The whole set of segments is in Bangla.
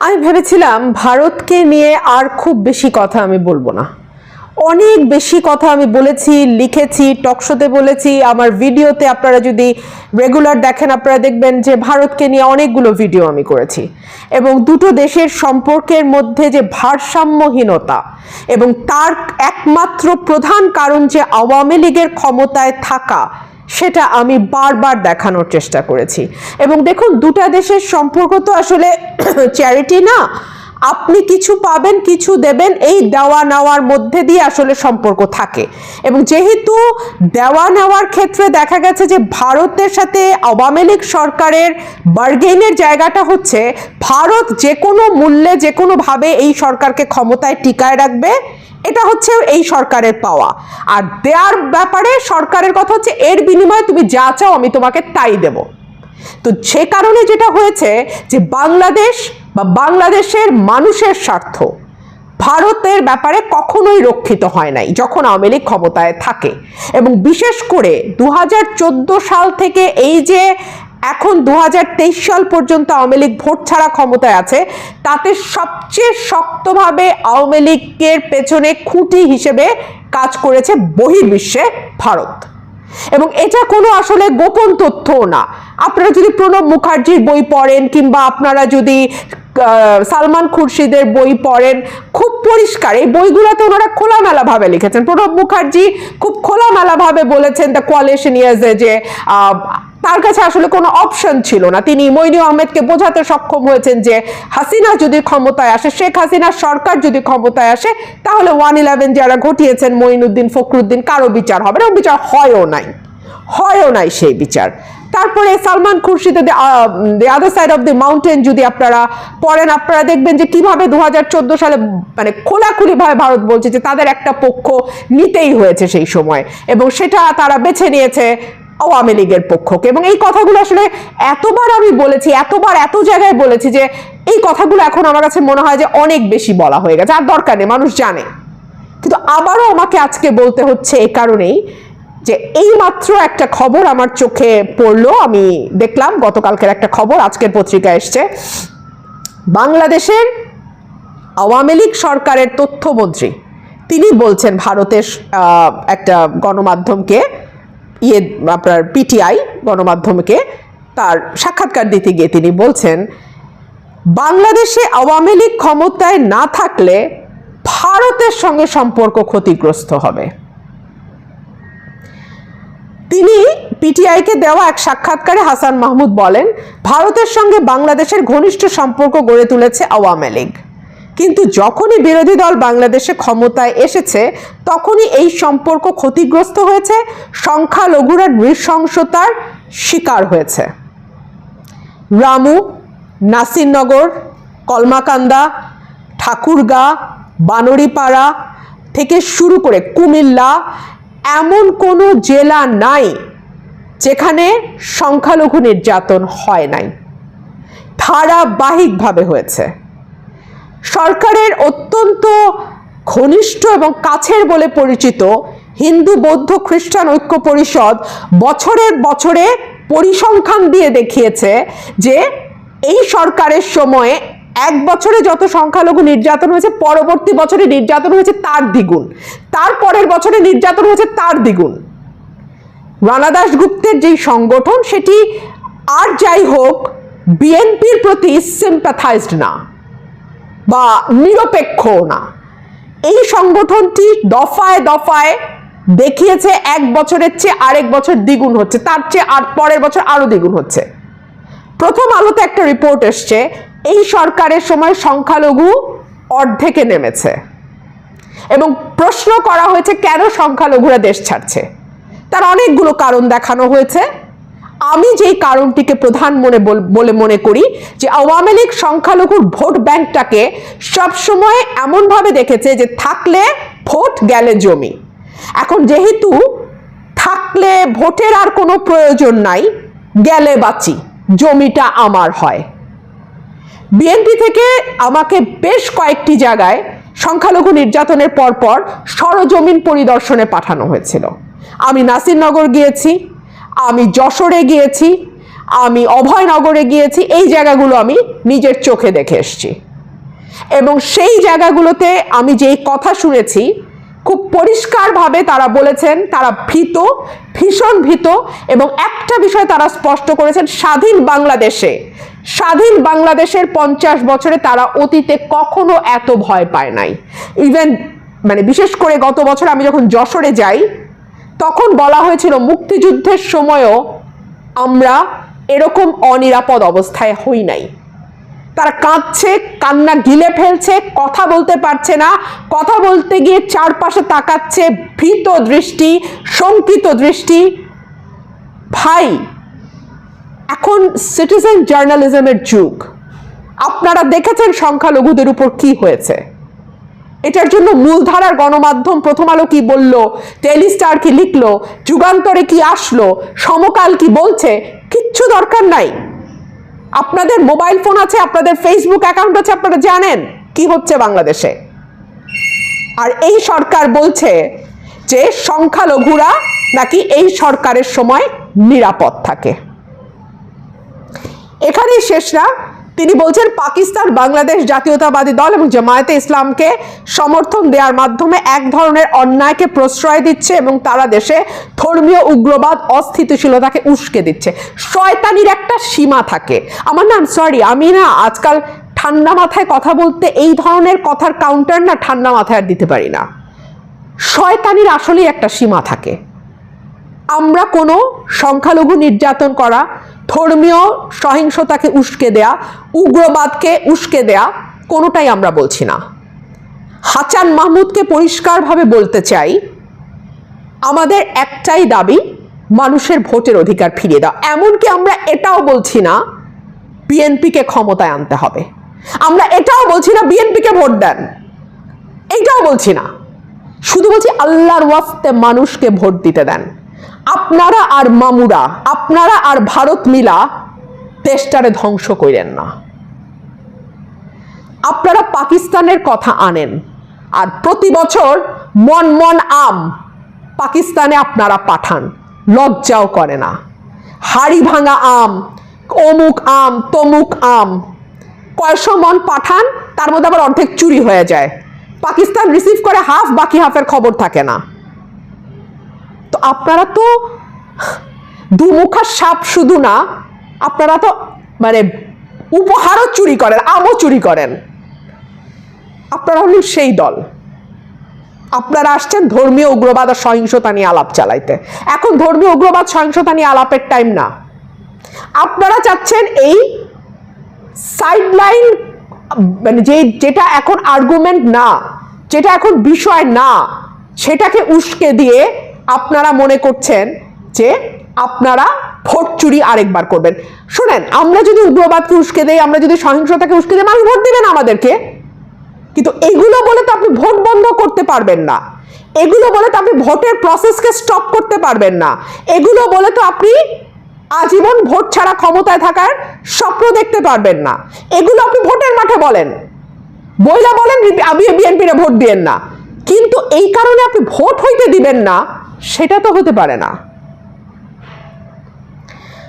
আমি ভেবেছিলাম ভারতকে নিয়ে আর খুব বেশি কথা আমি বলব না। অনেক বেশি কথা আমি বলেছি, লিখেছি টকশোতে বলেছি। আমার ভিডিওতে আপনারা যদি রেগুলার দেখেন, আপনারা দেখবেন যে ভারতকে নিয়ে অনেকগুলো ভিডিও আমি করেছি। এবং দুটো দেশের সম্পর্কের মধ্যে যে ভারসাম্যহীনতা এবং তার একমাত্র প্রধান কারণ যে আওয়ামী লীগের ক্ষমতায় থাকা সেটা আমি বারবার দেখানোর চেষ্টা করেছি। এবং দেখুন, দুটা দেশের সম্পর্ক তো আসলে চ্যারিটি না। আপনি কিছু পাবেন, কিছু দেবেন, এই দেওয়া নেওয়ার মধ্যে দিয়ে আসলে সম্পর্ক থাকে। এবং যেহেতু দেওয়া নেওয়ার ক্ষেত্রে দেখা গেছে যে ভারতের সাথে আওয়ামী লীগ সরকারের বার্গেনের জায়গাটা হচ্ছে, ভারত যে কোনো মূল্যে যে কোনোভাবে এই সরকারকে ক্ষমতায় টিকায় রাখবে। এটা হচ্ছে এই সরকারের পাওয়া। আর দেওয়ার ব্যাপারে সরকারের কথা হচ্ছে, এর বিনিময়ে তুমি যা চাও আমি তোমাকে তাই দেব। তো সে কারণে যেটা হয়েছে যে বাংলাদেশ বা বাংলাদেশের মানুষের স্বার্থ ভারতের ব্যাপারে কখনোই রক্ষিত হয় নাই, যখন আওয়ামী লীগ ক্ষমতায় থাকে। এবং বিশেষ করে দু হাজার চোদ্দ সাল থেকে এই যে এখন দু হাজার তেইশ সাল পর্যন্ত আওয়ামী লীগ ভোট ছাড়া ক্ষমতায় আছে। তাতে সবচেয়ে শক্তভাবে আওয়ামী লীগের পেছনে খুঁটি হিসেবে কাজ করেছে বহির্বিশ্বে ভারত। এবং এটা কোনো আসলে গোপন তথ্যও না। আপনারা যদি প্রণব মুখার্জির বই পড়েন কিংবা আপনারা যদি সালমান খুরশিদের বই পড়েন, খুব পরিষ্কার। এই বইগুলোতে ওনারা খোলামেলাভাবে লিখেছেন। প্রণব মুখার্জি খুব খোলামেলাভাবে বলেছেন দ্য কোয়ালিশন ইয়ার্সে যে তার কাছে আসলে কোনো অপশন ছিল না। তিনি মইনু আহমেদকে বোঝাতে সক্ষম হয়েছেন যে হাসিনা যদি ক্ষমতায় আসে, শেখ হাসিনার সরকার যদি ক্ষমতায় আসে, তাহলে ওয়ান ইলেভেন যারা ঘটিয়েছেন মঈনুদ্দিন ফখরুদ্দিন, কারও বিচার হবে না। বিচার হয়ও নাই। হয়ও নাই সেই বিচার। তারপরে Salman খুরশিদের the other side of the mountain যদি আপনারা পড়েন, আপনারা দেখবেন যে কীভাবে দু হাজার চোদ্দ সালে মানে খোলাখুলিভাবে ভারত বলছে যে তাদের একটা পক্ষ নিতেই হয়েছে সেই সময়। এবং সেটা তারা বেছে নিয়েছে আওয়ামী লীগের পক্ষকে। এবং এই কথাগুলো আসলে এতবার আমি বলেছি, এতবার এত জায়গায় বলেছি যে এই কথাগুলো এখন আমার কাছে মনে হয় যে অনেক বেশি বলা হয়ে গেছে। আর দরকার নেই, মানুষ জানে। কিন্তু আবারও আমাকে আজকে বলতে হচ্ছে এই কারণেই যে এই মাত্র একটা খবর আমার চোখে পড়ল। আমি দেখলাম, গতকালকের একটা খবর, আজকের পত্রিকা এসছে। বাংলাদেশের আওয়ামী লীগ সরকারের তথ্যমন্ত্রী, তিনি বলছেন ভারতের একটা গণমাধ্যমকে ইয়ে আপনার পিটিআই গণমাধ্যমকে তার সাক্ষাৎকার দিতে গিয়ে তিনি বলছেন, বাংলাদেশে আওয়ামী লীগ ক্ষমতায় না থাকলে ভারতের সঙ্গে সম্পর্ক ক্ষতিগ্রস্ত হবে। তিনি পিটিআইকে দেওয়া এক সাক্ষাৎকারে হাসান মাহমুদ বলেন, ভারতের সঙ্গে বাংলাদেশের ঘনিষ্ঠ সম্পর্ক গড়ে তুলেছে আওয়ামী লীগ। কিন্তু যখনই বিরোধী দল বাংলাদেশে ক্ষমতায় এসেছে, তখনই এই সম্পর্ক ক্ষতিগ্রস্ত হয়েছে, সংখ্যালঘুরা নৃশংসতার শিকার হয়েছে। রামু, নাসিরনগর, কলমাকান্দা, ঠাকুরগা, বানরিপাড়া থেকে শুরু করে কুমিল্লা, এমন কোনো জেলা নাই যেখানে সংখ্যালঘু নির্যাতন হয় নাই। ধারাবাহিকভাবে হয়েছে। সরকারের অত্যন্ত ঘনিষ্ঠ এবং কাছের বলে পরিচিত হিন্দু বৌদ্ধ খ্রিস্টান ঐক্য পরিষদ বছরের বছরে পরিসংখ্যান দিয়ে দেখিয়েছে যে এই সরকারের সময়ে এক বছরে যত সংখ্যালঘু নির্যাতন হয়েছে, পরবর্তী বছরে নির্যাতন হয়েছে তার দ্বিগুণ। তার পরের বছরে নির্যাতন হয়েছে তার দ্বিগুণ। রানা দাশগুপ্তের যেই সংগঠন, সেটি আর যাই হোক, বিএনপির প্রতি সিম্প্যাথাইজড না। বা নিরপেক্ষ না। এই সংগঠনটি দফায় দফায় দেখিয়েছে, এক বছরের চেয়ে আরেক বছর দ্বিগুণ হচ্ছে, তার চেয়ে আর পরের বছর আরও দ্বিগুণ হচ্ছে। প্রথম আলোতে একটা রিপোর্ট এসছে, এই সরকারের সময় সংখ্যালঘু অর্ধেকে নেমেছে এবং প্রশ্ন করা হয়েছে, কেন সংখ্যালঘুরা দেশ ছাড়ছে? তার অনেকগুলো কারণ দেখানো হয়েছে। আমি যেই কারণটিকে প্রধান মনে বল- মনে করি যে আওয়ামী লীগ সংখ্যালঘুর ভোট ব্যাংকটাকে সবসময় এমনভাবে দেখেছে যে থাকলে ভোট গেলে জমি। এখন যেহেতু থাকলে ভোটের আর কোনো প্রয়োজন নাই, গেলে বাঁচি, জমিটা আমার হয়। বিএনপি থেকে আমাকে বেশ কয়েকটি জায়গায় সংখ্যালঘু নির্যাতনের পরপর সরজমিন পরিদর্শনে পাঠানো হয়েছিল। আমি নাসিরনগর গিয়েছি আমি যশোরে গিয়েছি, আমি অভয়নগরে গিয়েছি, এই জায়গাগুলো আমি নিজের চোখে দেখে এসেছি। এবং সেই জায়গাগুলোতে আমি যেই কথা শুনেছি, খুব পরিষ্কারভাবে তারা বলেছেন, তারা ভীত, ভীষণ ভীত, এবং একটা বিষয় তারা স্পষ্ট করেছেন, স্বাধীন বাংলাদেশে, স্বাধীন বাংলাদেশের পঞ্চাশ বছরে তারা অতীতে কখনো এত ভয় পায় নাই। ইভেন মানে বিশেষ করে গত বছর আমি যখন যশোরে যাই তখন বলা হয়েছিল, মুক্তিযুদ্ধের সময়ও আমরা এরকম অনিরাপদ অবস্থায় হই নাই। তারা কাঁদছে, কান্না গিলে ফেলছে, কথা বলতে পারছে না। কথা বলতে গিয়ে চারপাশে তাকাচ্ছে ভীত দৃষ্টি, শঙ্কিত দৃষ্টি। ভাই, এখন সিটিজেন জার্নালিজমের যুগ। আপনারা দেখেছেন সংখ্যালঘুদের উপর কি হয়েছে। এটার জন্য মূলধারার গণমাধ্যম প্রথম আলো কি বলল? টেলিস্টার কি লিখলো? যুগান্তরে কি আসলো? সমকাল কি বলছে? কিচ্ছু দরকার নাই। আপনাদের মোবাইল ফোন আছে, আপনাদের ফেসবুক অ্যাকাউন্ট আছে, আপনারা জানেন কি হচ্ছে বাংলাদেশে। আর এই সরকার বলছে যে সংখ্যালঘুরা নাকি এই সরকারের সময় নিরাপদ থাকে। এখানেই শেষ না। তিনি বলছেন, পাকিস্তান, বাংলাদেশ জাতীয়তাবাদী দল এবং জামায়াতে ইসলামকে সমর্থন দেওয়ার মাধ্যমে এক ধরনের অন্যায়কে প্রশ্রয় দিচ্ছে এবং তারা দেশে ধর্মীয় উগ্রবাদ, অস্থিতিশীলতাকে উস্কে দিচ্ছে। শয়তানির একটা সীমা থাকে। আমার নাম সরি, আমি না আজকাল ঠান্ডা মাথায় কথা বলতে এই ধরনের কথার কাউন্টার না ঠান্ডা মাথায় আর দিতে পারি না। শয়তানির আসলেই একটা সীমা থাকে। আমরা কোনো সংখ্যালঘু নির্যাতন করা ধর্মীয় সহিংসতাকে উস্কে দেয়া, উগ্রবাদকে উস্কে দেয়া, কোনোটাই আমরা বলছি না। হাচান মাহমুদকে পরিষ্কারভাবে বলতে চাই, আমাদের একটাই দাবি, মানুষের ভোটের অধিকার ফিরিয়ে দাও। এমনকি আমরা এটাও বলছি না, বিএনপিকে ক্ষমতায় আনতে হবে। আমরা এটাও বলছি না, বিএনপিকে ভোট দেন। এইটাও বলছি না। শুধু বলছি আল্লাহর ওয়াস্তে মানুষকে ভোট দিতে দেন। আপনারা আর মামুরা, আপনারা আর ভারত মিলা দেশটারে ধ্বংস করেন না। আপনারা পাকিস্তানের কথা আনেন, আর প্রতি বছর মন মন আম পাকিস্তানে আপনারা পাঠান, লজ্জাও করে না। হাড়ি ভাঙা আম, অমুক আম, তমুক আম, কয়শো মন পাঠান, তার মধ্যে আবার অর্ধেক চুরি হয়ে যায়। পাকিস্তান রিসিভ করে হাফ বাকি হাফের খবর থাকে না। তো আপনারা তো দুমুখা সাপ শুধু না, আপনারা তো মানে উপহারও চুরি করেন, আমও চুরি করেন। আপনারা হলেন সেই দল। আপনারা আসছেন ধর্মীয় উগ্রবাদ আর সহিংসতা নিয়ে আলাপ চালাইতে। এখন ধর্মীয় উগ্রবাদ, সহিংসতা নিয়ে আলাপের টাইম না। আপনারা চাচ্ছেন এই সাইডলাইন মানে যে, যেটা এখন আর্গুমেন্ট না, যেটা এখন বিষয় না, সেটাকে উস্কে দিয়ে আপনারা মনে করছেন যে আপনারা ভোট চুরি আরেকবার করবেন। শোনেন, আমরা যদি উগ্রবাদকে উস্কে দেই, আমরা যদি সহিংসতাকে উস্কে দিই, মানুষ ভোট দিবেন আমাদেরকে। কিন্তু এগুলো বলে তো আপনি ভোট বন্ধ করতে পারবেন না। এগুলো বলে তো আপনি ভোটের প্রসেসকে স্টপ করতে পারবেন না। এগুলো বলে তো আপনি আজীবন ভোট ছাড়া ক্ষমতায় থাকার স্বপ্ন দেখতে পারবেন না। এগুলো আপনি ভোটের মাঠে বলেন। বইলা বলেন আমি বিএনপিরে ভোট দিয়েন না। কিন্তু এই কারণে আপনি ভোট হইতে দিবেন না। সেটা তো হতে পারে না।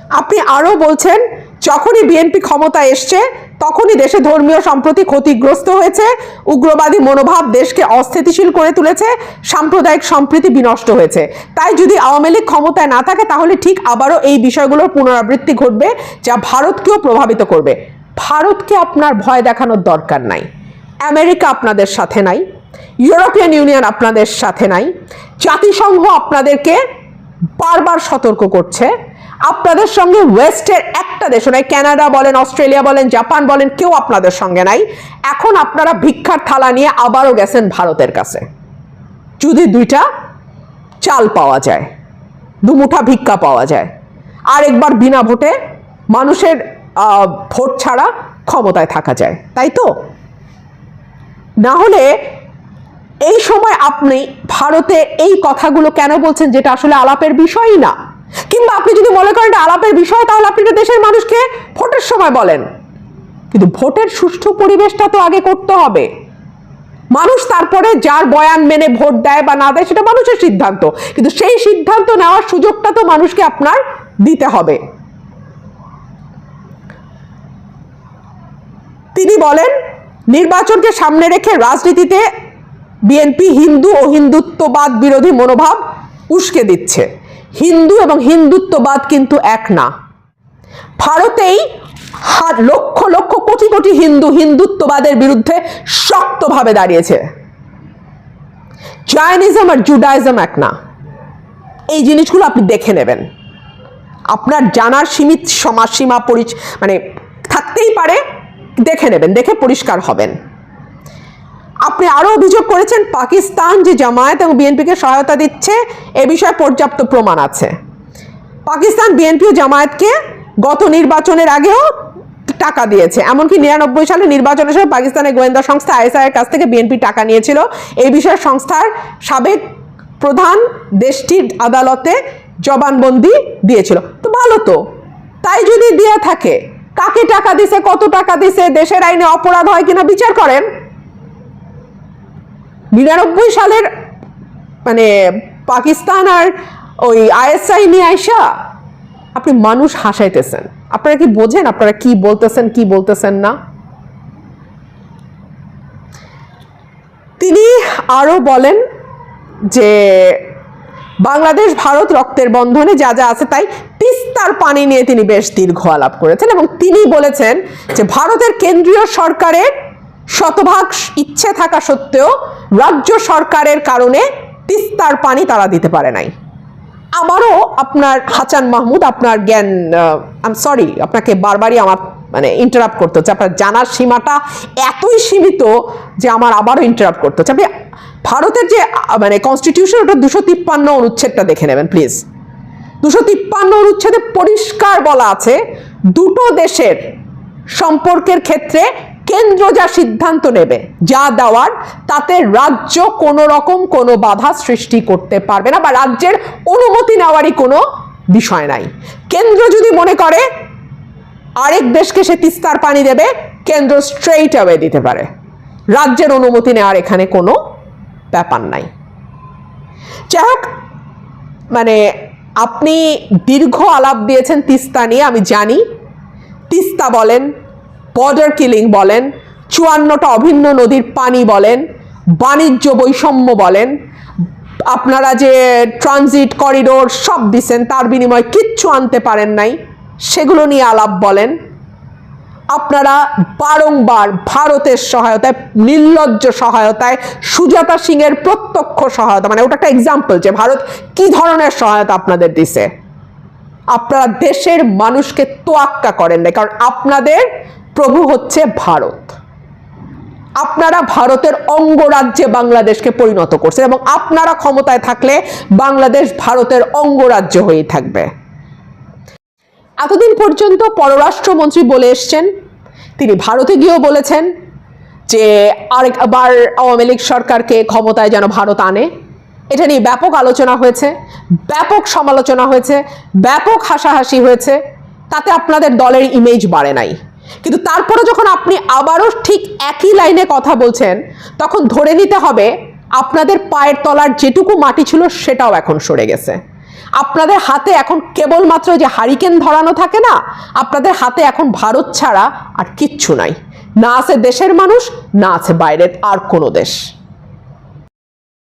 আপনি আরও বলছেন, যখনই বিএনপি ক্ষমতা এসছে, তখনই দেশে ধর্মীয় সম্প্রতি ক্ষতিগ্রস্ত হয়েছে, উগ্রবাদী মনোভাব দেশকে অস্থিতিশীল করে তুলেছে, সাম্প্রদায়িক সম্প্রীতি বিনষ্ট হয়েছে। তাই যদি আওয়ামী লীগ ক্ষমতায় না থাকে, তাহলে ঠিক আবারও এই বিষয়গুলোর পুনরাবৃত্তি ঘটবে, যা ভারতকেও প্রভাবিত করবে। ভারতকে আপনার ভয় দেখানোর দরকার নাই। আমেরিকা আপনাদের সাথে নাই। ইউরোপিয়ান ইউনিয়ন আপনাদের সাথে নাই। জাতিসংঘ আপনাদেরকে বারবার সতর্ক করছে। আপনাদের সঙ্গে ওয়েস্টের একটা দেশও নাই কানাডা বলেন অস্ট্রেলিয়া বলেন জাপান বলেন, কেউ আপনাদের সঙ্গে নাই। এখন আপনারা ভিক্ষার থালা নিয়ে আবারও গেছেন ভারতের কাছে। যদি দুইটা চাল পাওয়া যায়, দুমুঠা ভিক্ষা পাওয়া যায়, আরেকবার বিনা ভোটে মানুষের ভোট ছাড়া ক্ষমতায় থাকা যায়, তাই তো? না হলে এই সময় আপনি ভারতে এই কথাগুলো কেন বলছেন যেটা আসলে আলাপের বিষয়ই না? কিংবা আপনি যদি মনে করেন এটা আলাপের বিষয়, তাহলে আপনি এটা দেশের মানুষকে ভোটের সময় বলেন। কিন্তু ভোটের সুষ্ঠু পরিবেশটা তো আগে করতে হবে। মানুষ তারপরে যার বয়ান মেনে ভোট দেয় বা না দেয়, সেটা মানুষের সিদ্ধান্ত। কিন্তু সেই সিদ্ধান্ত নেওয়ার সুযোগটা তো মানুষকে আপনার দিতে হবে। তিনি বলেন, নির্বাচনকে সামনে রেখে রাজনীতিতে বিএনপি হিন্দু ও হিন্দুত্ববাদ বিরোধী মনোভাব উস্কে দিচ্ছে। হিন্দু এবং হিন্দুত্ববাদ কিন্তু এক না। ভারতেই লক্ষ লক্ষ কোটি কোটি হিন্দু হিন্দুত্ববাদের বিরুদ্ধে শক্তভাবে দাঁড়িয়েছে। জায়নিজম আর জুডাইজম এক না। এই জিনিসগুলো আপনি দেখে নেবেন। আপনার জানার সীমিত সীমা পরিচ মানে থাকতেই পারে, দেখে নেবেন, দেখে পরিষ্কার হবেন। আপনি আরও অভিযোগ করেছেন পাকিস্তান যে জামায়াত এবং বিএনপিকে সহায়তা দিচ্ছে, এ বিষয়ে পর্যাপ্ত প্রমাণ আছে। পাকিস্তান বিএনপি ও জামায়াতকে গত নির্বাচনের আগেও টাকা দিয়েছে, এমনকি নিরানব্বই সালে নির্বাচনের সময় পাকিস্তানের গোয়েন্দা সংস্থা আইএসআই এর কাছ থেকে বিএনপি টাকা নিয়েছিল। এই বিষয়ে সংস্থার সাবেক প্রধান দেশটির আদালতে জবানবন্দি দিয়েছিল। তো ভালো তো, তাই যদি দিয়ে থাকে, কাকে টাকা দিছে, কত টাকা দিছে, দেশের আইনে অপরাধ হয় কিনা বিচার করেন। নিরানব্বই সালের মানে পাকিস্তান আর ওই আইএসআই নিয়ে আইসা আপনি মানুষ হাসাইতেছেন। আপনারা কি বোঝেন? আপনারা কি বলতেছেন কি বলতেছেন না? তিনি আরও বলেন যে, বাংলাদেশ ভারত রক্তের বন্ধনে যা যা আছে তাই তিস্তার পানি নিয়ে তিনি বেশ দীর্ঘ আলাপ করেছেন এবং তিনি বলেছেন যে, ভারতের কেন্দ্রীয় সরকারের শতভাগ ইচ্ছে থাকা সত্ত্বেও রাজ্য সরকারের কারণে তিস্তার পানি তারা দিতে পারে নাই। আমারও আপনার হাসান মাহমুদ, আপনার জ্ঞান আম সরি আপনাকে বারবারই আমার মানে ইন্টারাপ্ট করতে হচ্ছে। আপনার জানার সীমাটা এতই সীমিত যে আমার আবারও ইন্টারাপ্ট করতে হচ্ছে। আপনি ভারতের যে মানে কনস্টিটিউশন ওটা দুশো তিপ্পান্ন অনুচ্ছেদটা দেখে নেবেন প্লিজ দুশো তিপ্পান্ন অনুচ্ছেদে পরিষ্কার বলা আছে, দুটো দেশের সম্পর্কের ক্ষেত্রে কেন্দ্র যা সিদ্ধান্ত নেবে, যা দেওয়ার, তাতে রাজ্য কোনো রকম কোনো বাধা সৃষ্টি করতে পারবে না বা রাজ্যের অনুমতি নেওয়ারই কোনো বিষয় নাই। কেন্দ্র যদি মনে করে, আরেক দেশকে সে তিস্তার পানি দেবে, কেন্দ্র স্ট্রেইট অ্যাওয়ে দিতে পারে। রাজ্যের অনুমতি নেওয়ার এখানে কোনো ব্যাপার নাই। যাই হোক মানে আপনি দীর্ঘ আলাপ দিয়েছেন তিস্তা নিয়ে, আমি জানি। তিস্তা বলেন বর্ডার কিলিং বলেন, চুয়ান্নটা অভিন্ন নদীর পানি বলেন, বাণিজ্য বৈষম্য বলেন, আপনারা যে ট্রানজিট করিডোর সব দিছেন, তার বিনিময়ে কিচ্ছু আনতে পারেন নাই, সেগুলো নিয়ে আলাপ বলেন। আপনারা বারংবার ভারতের সহায়তায়, নির্লজ্জ সহায়তায়, সুজাতা সিংয়ের প্রত্যক্ষ সহায়তা মানে ওটা একটা এক্সাম্পল যে ভারত কি ধরনের সহায়তা আপনাদের দিছে। আপনারা দেশের মানুষকে তোয়াক্কা করেন না কারণ আপনাদের প্রভু হচ্ছে ভারত। আপনারা ভারতের অঙ্গরাজ্যে বাংলাদেশকে পরিণত করছেন এবং আপনারা ক্ষমতায় থাকলে বাংলাদেশ ভারতের অঙ্গরাজ্য হয়েই থাকবে। এতদিন পর্যন্ত পররাষ্ট্রমন্ত্রী বলে এসছেন, তিনি ভারতে গিয়েও বলেছেন যে আরেকবার আওয়ামী লীগ সরকারকে ক্ষমতায় যেন ভারত আনে। এটা নিয়ে ব্যাপক আলোচনা হয়েছে, ব্যাপক সমালোচনা হয়েছে, ব্যাপক হাসাহাসি হয়েছে, তাতে আপনাদের দলের ইমেজ বাড়ে নাই। কিন্তু তারপরে যখন আপনি আবারও ঠিক একই লাইনে কথা বলছেন, তখন ধরে নিতে হবে আপনাদের পায়ের তলার যেটুকু মাটি ছিল সেটাও এখন সরে গেছে। আপনাদের হাতে এখন কেবলমাত্র যে হারিকেন ধরানো থাকে না, আপনাদের হাতে এখন ভারত ছাড়া আর কিচ্ছু নাই। না আছে দেশের মানুষ, না আছে বাইরের আর কোনো দেশ।